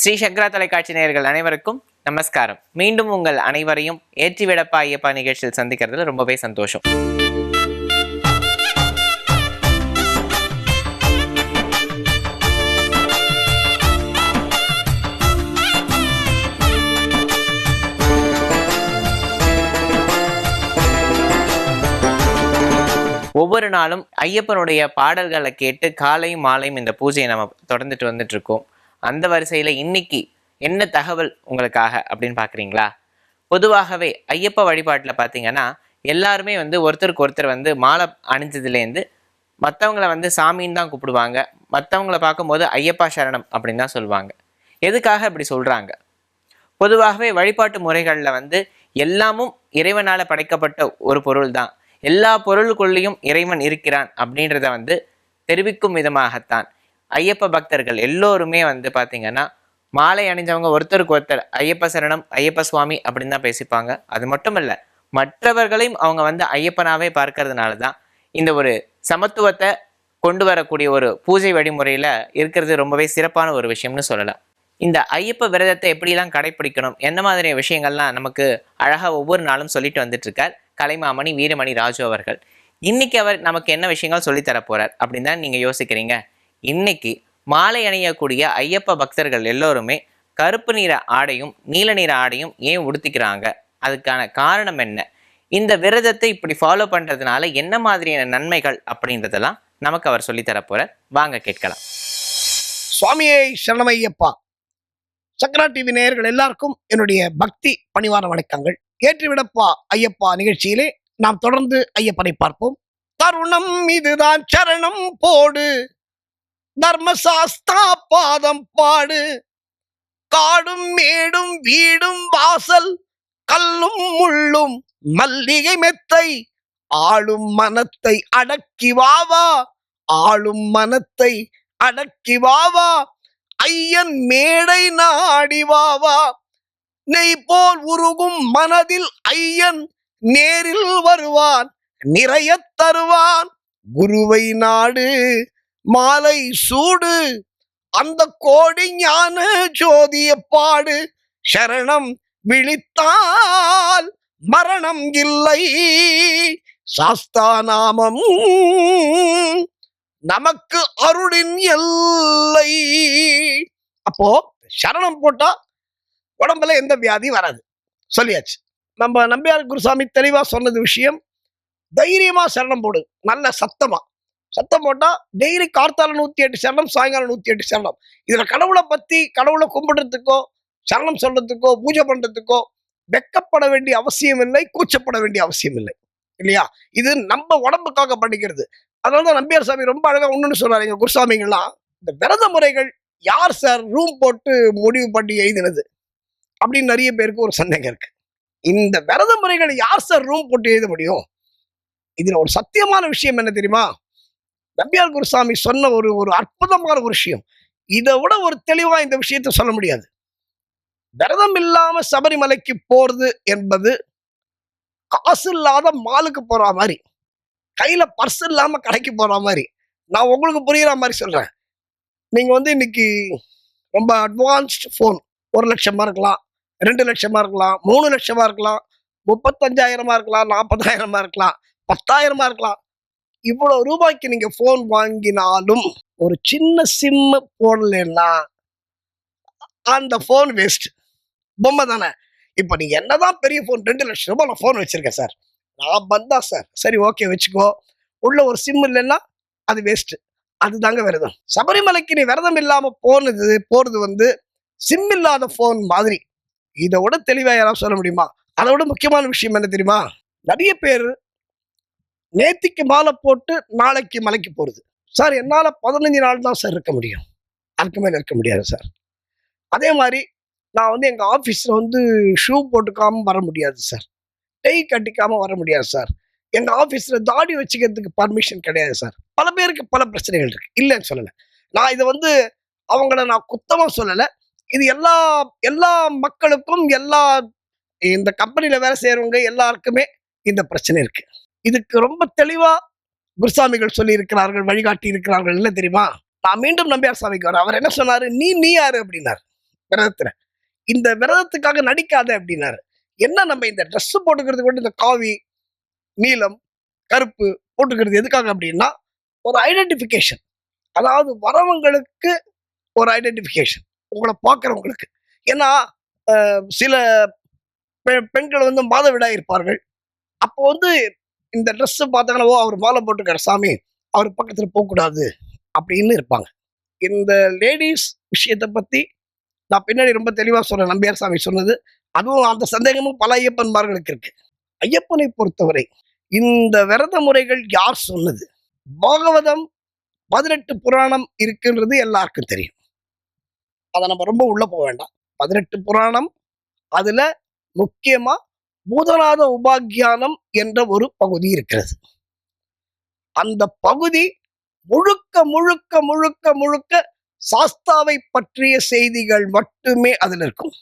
ஸ்ரீ சங்கரா தொலைக்காட்சி நேயர்கள் அனைவருக்கும் நமஸ்காரம். மீண்டும் உங்கள் அனைவரையும் ஏற்றி விடப்பா ஐயப்பா நிகழ்ச்சியில் சந்திக்கிறதுல ரொம்பவே சந்தோஷம். ஒவ்வொரு நாளும் ஐயப்பனுடைய பாடல்களை கேட்டு காலையும் மாலையும் இந்த பூஜையை நம்ம தொடர்ந்துட்டு வந்துட்டு இருக்கோம். அந்த வரிசையில் இன்னைக்கு என்ன தகவல் உங்களுக்காக அப்படின்னு பார்க்குறீங்களா பொதுவாகவே ஐயப்ப வழிபாட்டில் பார்த்தீங்கன்னா எல்லாருமே வந்து ஒருத்தருக்கு ஒருத்தர் வந்து மாலை அணிஞ்சதுலேருந்து மற்றவங்கள வந்து சாமின்னு தான் கூப்பிடுவாங்க. மற்றவங்கள பார்க்கும்போது ஐயப்பா சரணம் அப்படின்னு தான் சொல்லுவாங்க. எதுக்காக இப்படி சொல்கிறாங்க பொதுவாகவே வழிபாட்டு முறைகளில் வந்து எல்லாமும் இறைவனால் படைக்கப்பட்ட ஒரு பொருள் தான். எல்லா பொருளுக்குள்ளேயும் இறைவன் இருக்கிறான் அப்படின்றத வந்து தெரிவிக்கும் விதமாகத்தான். ஐயப்ப பக்தர்கள் எல்லோருமே வந்து பார்த்தீங்கன்னா மாலை அணிஞ்சவங்க ஒருத்தருக்கு ஒருத்தர் ஐயப்ப சரணம் ஐயப்ப சுவாமி அப்படின்னு தான் பேசிப்பாங்க. அது மட்டும் இல்லை மற்றவர்களையும் அவங்க வந்து ஐயப்பனாவே பார்க்கறதுனால தான் இந்த ஒரு சமத்துவத்தை கொண்டு வரக்கூடிய ஒரு பூஜை வழிமுறையில் இருக்கிறது ரொம்பவே சிறப்பான ஒரு விஷயம்னு சொல்லலாம். இந்த ஐயப்ப விரதத்தை எப்படிலாம் கடைப்பிடிக்கணும்? என்ன மாதிரி விஷயங்கள்லாம் நமக்கு அழகாக ஒவ்வொரு நாளும் சொல்லிட்டு வந்துட்டு இருக்கார் கலைமாமணி வீரமணி ராஜு அவர்கள். இன்னைக்கு அவர் நமக்கு என்ன விஷயங்கள் சொல்லித் தரப் போறார் அப்படின்னு தான் நீங்கள் யோசிக்கிறீங்க? இன்னைக்கு மாலை அணியக்கூடிய ஐயப்ப பக்தர்கள் எல்லோருமே கருப்பு நிற ஆடையும் நீல நிற ஆடையும் ஏன் உடுத்திக்கிறாங்க? அதுக்கான காரணம் என்ன? இந்த விரதத்தை இப்படி ஃபாலோ பண்ணுறதுனால என்ன மாதிரியான நன்மைகள் அப்படின்றதெல்லாம் நமக்கு அவர் சொல்லித் வாங்க கேட்கலாம். சுவாமியை சரணமையப்பா. சக்கரா டிவி நேயர்கள் எல்லாருக்கும் என்னுடைய பக்தி பணிவான வணக்கங்கள். ஏற்றிவிடப்பா ஐயப்பா நிகழ்ச்சியிலே நாம் தொடர்ந்து ஐயப்பனை பார்ப்போம். தருணம் இதுதான் சரணம் போடு. தர்மசாஸ்தா பாதம் பாடு. காடும் மேடும் வீடும் வாசல் கல்லும் முள்ளும் மல்லிகை மெத்தை. ஆளும் மனத்தை அடக்கி வாவா ஆளும் மனத்தை அடக்கி வாவா ஐயன் மேடை நாடி வாவா நெய் போல் உருகும் மனதில் ஐயன் நேரில் வருவான் நிறைய தருவான். குருவை நாடு மாலை சூடு அந்த கோடி ஞான ஜோதிய பாடு சரணம் விழித்தால் மரணம் இல்லை. சாஸ்தா நாமம் நமக்கு அருளின் எல்லை. அப்போ சரணம் போட்டா உடம்புல எந்த வியாதியும் வராது. சொல்லியாச்சு. நம்ம நம்பியார் குருசாமி தெளிவா சொன்னது விஷயம் தைரியமா சரணம் போடு. நல்ல சத்தமா. சத்தம் போட்டால் டெய்லி கார்த்தால நூற்றி எட்டு சரணம் சாயங்காலம் நூற்றி எட்டு சரணம். இதில் கடவுளை பற்றி கடவுளை கும்பிடுறதுக்கோ சரணம் சொல்கிறதுக்கோ பூஜை பண்ணுறதுக்கோ வெக்கப்பட வேண்டிய அவசியம் இல்லை கூச்சப்பட வேண்டிய அவசியம் இல்லை. இல்லையா? இது நம்ம உடம்புக்காக பண்ணிக்கிறது. அதனாலதான் நம்பியார் சாமி ரொம்ப அழகாக ஒன்றுன்னு சொல்றாரு எங்கள் குருசாமிங்கெல்லாம் இந்த விரத முறைகள் யார் சார் ரூம் போட்டு முடிவு பண்ணி எழுதினது? அப்படின்னு நிறைய பேருக்கு ஒரு சந்தேகம் இருக்கு. இந்த விரத முறைகளை யார் சார் ரூம் போட்டு எழுத முடியும்? இதில் ஒரு சத்தியமான விஷயம் என்ன தெரியுமா? நம்பியார் குருசாமி சொன்ன ஒரு ஒரு அற்புதமான ஒரு விஷயம். இதை விட ஒரு தெளிவாக இந்த விஷயத்தை சொல்ல முடியாது. விரதம் இல்லாம சபரிமலைக்கு போறது என்பது காசு இல்லாத மாலுக்கு போற மாதிரி கையில பர்ஸ் இல்லாம கடைக்கு போற மாதிரி நான் உங்களுக்கு புரியுற மாதிரி சொல்றேன். நீங்க வந்து இன்னைக்கு ரொம்ப அட்வான்ஸ்டு ஃபோன் ஒரு லட்சமா இருக்கலாம் ரெண்டு லட்சமா இருக்கலாம் மூணு லட்சமா இருக்கலாம் முப்பத்தஞ்சாயிரமா இருக்கலாம் நாற்பதாயிரமா இருக்கலாம் பத்தாயிரமா இருக்கலாம். இவ்வளோ ரூபாய்க்கு நீங்கள் ஃபோன் வாங்கினாலும் ஒரு சின்ன சிம்மு போடலைன்னா அந்த ஃபோன் வேஸ்ட் பொம்மை தானே. இப்போ நீ என்ன தான் பெரிய ஃபோன் ரெண்டு லட்சம் ரூபாய் நான் ஃபோன் வச்சுருக்கேன் சார் நான் வந்தா சார் சரி ஓகே வச்சுக்கோ. உள்ள ஒரு சிம் இல்லைன்னா அது வேஸ்ட்டு அதுதாங்க விரதம். சபரிமலைக்கு நீ விரதம் இல்லாமல் போனது போகிறது வந்து சிம் இல்லாத ஃபோன் மாதிரி. இதை விட தெளிவாக யாராவது சொல்ல முடியுமா? அதை விட முக்கியமான விஷயம் என்ன தெரியுமா? நிறைய பேர் நேத்திக்கு மாலை போட்டு நாளைக்கு மலைக்கு போகிறது சார் என்னால் பதினஞ்சு நாள் தான் சார் இருக்க முடியும். அதுக்கு மேலே இருக்க முடியாது சார். அதே மாதிரி நான் வந்து எங்கள் ஆஃபீஸில் வந்து ஷூ போட்டுக்காம வர முடியாது சார். டெய் கட்டிக்காமல் வர முடியாது சார். எங்கள் ஆஃபீஸில் தாடி வச்சுக்கிறதுக்கு பர்மிஷன் கிடையாது சார். பல பேருக்கு பல பிரச்சனைகள் இருக்குது இல்லைன்னு சொல்லலை. நான் இதை வந்து அவங்கள நான் குத்தமாக சொல்லலை. இது எல்லா எல்லா மக்களுக்கும் எல்லா இந்த கம்பெனியில் வேலை செய்கிறவங்க எல்லாருக்குமே இந்த பிரச்சனை இருக்குது இதுக்கு ரொம்ப தெளிவா குருசாமிகள் சொல்லி இருக்கிறார்கள் வழிகாட்டி இருக்கிறார்கள் என்ன தெரியுமா? நான் மீண்டும் நம்பியார் சாமிக்கு வர அவர் என்ன சொன்னாரு? நீ நீ யாரு? அப்படின்னாரு. விரதத்துல. இந்த விரதத்துக்காக நடிக்காத அப்படின்னாரு. என்ன நம்ம இந்த ட்ரெஸ் போட்டுக்கிறது கூட இந்த காவி நீலம் கருப்பு போட்டுக்கிறது எதுக்காக அப்படின்னா ஒரு ஐடென்டிஃபிகேஷன் அதாவது வரவங்களுக்கு ஒரு ஐடென்டிஃபிகேஷன் உங்களை பார்க்குறவங்களுக்கு. ஏன்னா சில பெ- பெண்கள் வந்து மாதவிடாய் இருப்பார்கள். அப்போ வந்து இந்த ட்ரெஸ்ஸு பார்த்தாங்கன்னா ஓ அவர் மாலை போட்டுக்கார் சாமி அவர் பக்கத்தில் போகக்கூடாது அப்படின்னு இருப்பாங்க. இந்த லேடிஸ் விஷயத்தை பற்றி நான் பின்னாடி ரொம்ப தெளிவாக சொல்றேன் நம்பியார் சாமி சொன்னது. அதுவும் அந்த சந்தேகமும் பல ஐயப்பன்மார்களுக்கு இருக்கு. ஐயப்பனை பொறுத்தவரை இந்த விரத முறைகள் யார் சொன்னது? பாகவதம் பதினெட்டு புராணம் இருக்குன்றது எல்லாருக்கும் தெரியும். அதை நம்ம ரொம்ப உள்ள போக வேண்டாம். பதினெட்டு புராணம் அதுல முக்கியமா பூதநாத உபாக்கியானம் என்ற ஒரு பகுதி இருக்கிறது. அந்த பகுதி முழுக்க முழுக்க முழுக்க முழுக்க சாஸ்தாவை பற்றிய செய்திகள் மட்டுமே அதுல இருக்கும்.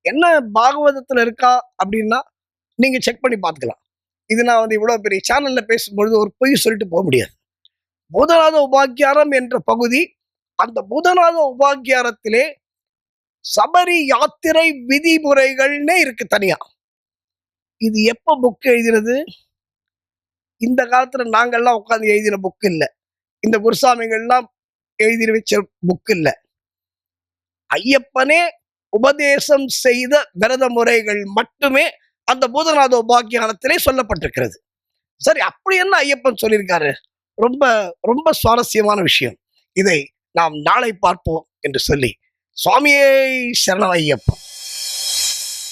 என்ன பாகவதத்துல இருக்கா அப்படின்னா நீங்க செக் பண்ணி பார்த்துக்கலாம். இது நான் வந்து இவ்வளவு பெரிய சேனல்ல பேசும்பொழுது ஒரு பொய் சொல்லிட்டு போக முடியாது. பூதநாத உபாக்கியானம் என்ற பகுதி அந்த பூதநாத உபாக்கியாரத்திலே சபரி யாத்திரை விதிமுறைகள்னே இருக்கு தனியா. இது எப்ப புக் எழுதினது? இந்த காலத்துல நாங்கெல்லாம் உட்காந்து எழுதின புக் இல்ல. இந்த குருசாமிகள்லாம் எழுதி வச்ச புக் இல்ல. ஐயப்பனே உபதேசம் செய்த விரத முறைகள் மட்டுமே அந்த பூதநாத உபாக்கியானத்திலே சொல்லப்பட்டிருக்கிறது. சரி அப்படி என்ன ஐயப்பன் சொல்லியிருக்காரு? ரொம்ப ரொம்ப சுவாரஸ்யமான விஷயம். இதை நாம் நாளை பார்ப்போம் என்று சொல்லி. சுவாமியே சரணம் ஐயப்பன்.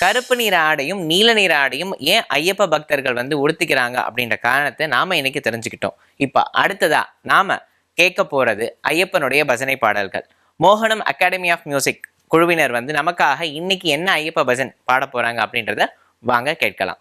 கருப்பு நிற ஆடையும் நீல நிற ஆடையும் ஏன் ஐயப்ப பக்தர்கள் வந்து உடுத்திக்கிறாங்க அப்படின்ற காரணத்தை நாம இன்னைக்கு தெரிஞ்சுக்கிட்டோம். இப்போ அடுத்ததா நாம கேட்க போறது ஐயப்பனுடைய பஜனை பாடல்கள். மோகனம் அகாடமி ஆஃப் மியூசிக் குழுவினர் வந்து நமக்காக இன்னைக்கு என்ன ஐயப்ப பஜன் பாட போறாங்க அப்படின்றத வாங்க கேட்கலாம்.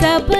सब